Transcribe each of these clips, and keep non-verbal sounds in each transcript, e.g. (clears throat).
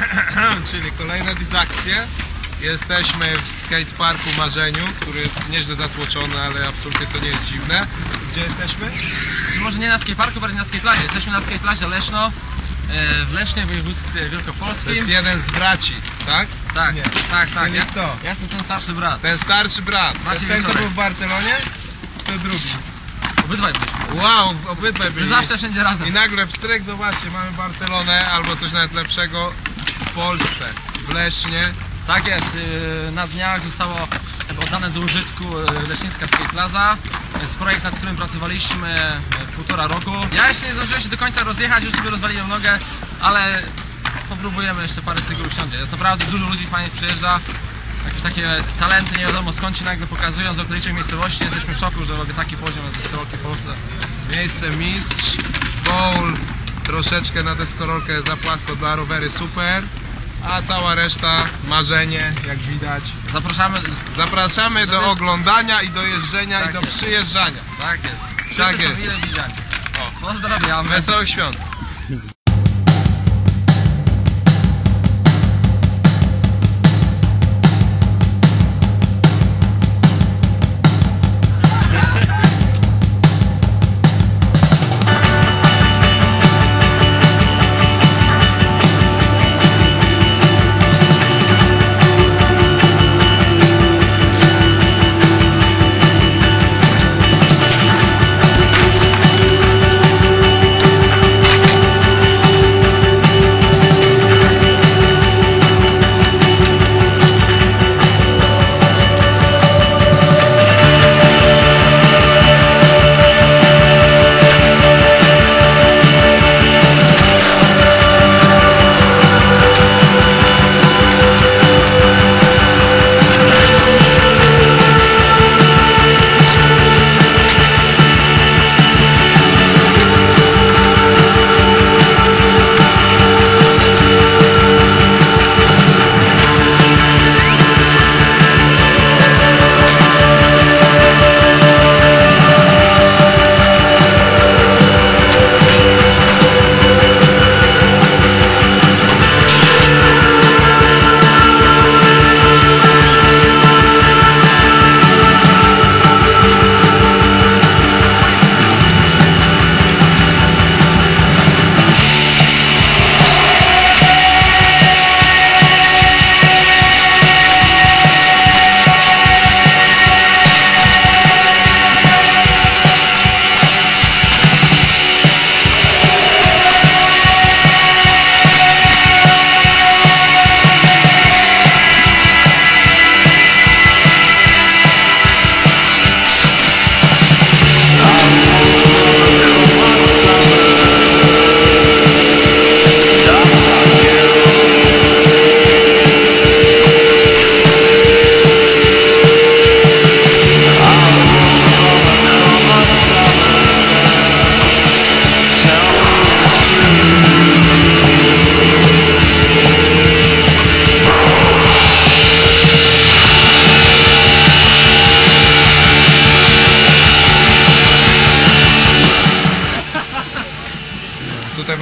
(clears throat) czyli kolejne dizakcje. Jesteśmy w skateparku Marzeniu, który jest nieźle zatłoczony, ale absolutnie to nie jest dziwne. Gdzie jesteśmy? Czy może nie na skateparku, bardziej na skateplazie. Jesteśmy na skateplazie Leszno, e, w Lesznie, w województwie To wielkopolskim. jest jeden z braci, tak? Tak, Nie. tak, tak. Czyli Ja, kto? ja jestem ten starszy brat. Ten starszy brat. Maciej ten, co był w Barcelonie? Czy ten drugi? Obydwaj byliśmy. Wow, obydwaj byli. zawsze wszędzie razem. I nagle pstryk, zobaczcie, mamy Barcelonę albo coś nawet lepszego w Polsce, w Lesznie. Tak jest, yy, na dniach zostało oddane do użytku yy, Lesznińska Skate jest projekt, nad którym pracowaliśmy yy, półtora roku. Ja jeszcze nie zdążyłem się do końca rozjechać, już sobie rozwaliłem nogę, ale popróbujemy jeszcze parę tego usiądzie. Jest naprawdę dużo ludzi fajnie przyjeżdża. Jakieś takie talenty, nie wiadomo skąd się nagle pokazują z okolicznych miejscowości. Jesteśmy w szoku, że w ogóle taki poziom jest deskorolki w Polsce. Miejsce mistrz, bowl, troszeczkę na deskorolkę za płasko dla rowery super, a cała reszta marzenie, jak widać. Zapraszamy, Zapraszamy do oglądania i do jeżdżenia Tak i do jest. przyjeżdżania. tak jest. Wszyscy Tak jest. Pozdrawiamy. Wesołych świąt!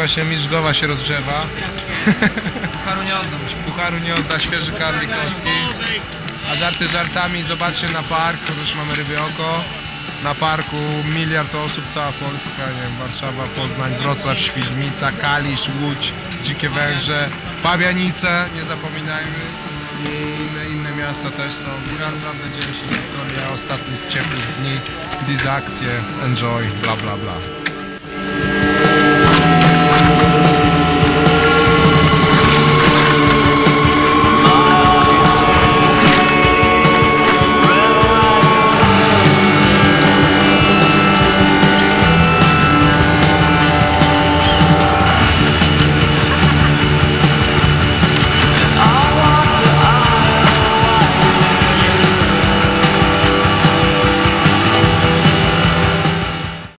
Tutaj właśnie mistrz Gowa się rozgrzewa. (laughs) Pucharu nie oddam. Pucharu nie odda świeży Karlikowski. A żarty żartami, zobaczcie na park, chociaż mamy ryby oko. Na parku miliard osób, cała Polska, nie wiem, Warszawa, Poznań, Wrocław, Świdnica, Kalisz, Łódź, Dzikie Węże, Pabianice, nie zapominajmy. I inne, inne miasta też są. Naprawdę dzieje się historia, ostatni z ciepłych dni, dizakcje, enjoy, bla bla bla.